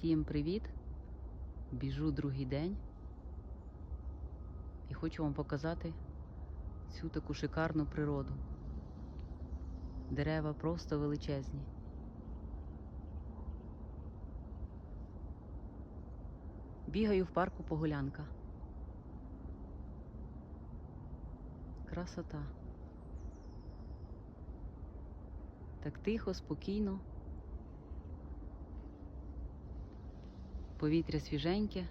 Всім привіт! Біжу другий день і хочу вам показати цю таку шикарну природу. Дерева просто величезні. Бігаю в парку Погулянка. Красота. Так тихо, спокійно. Повітря свіженьке.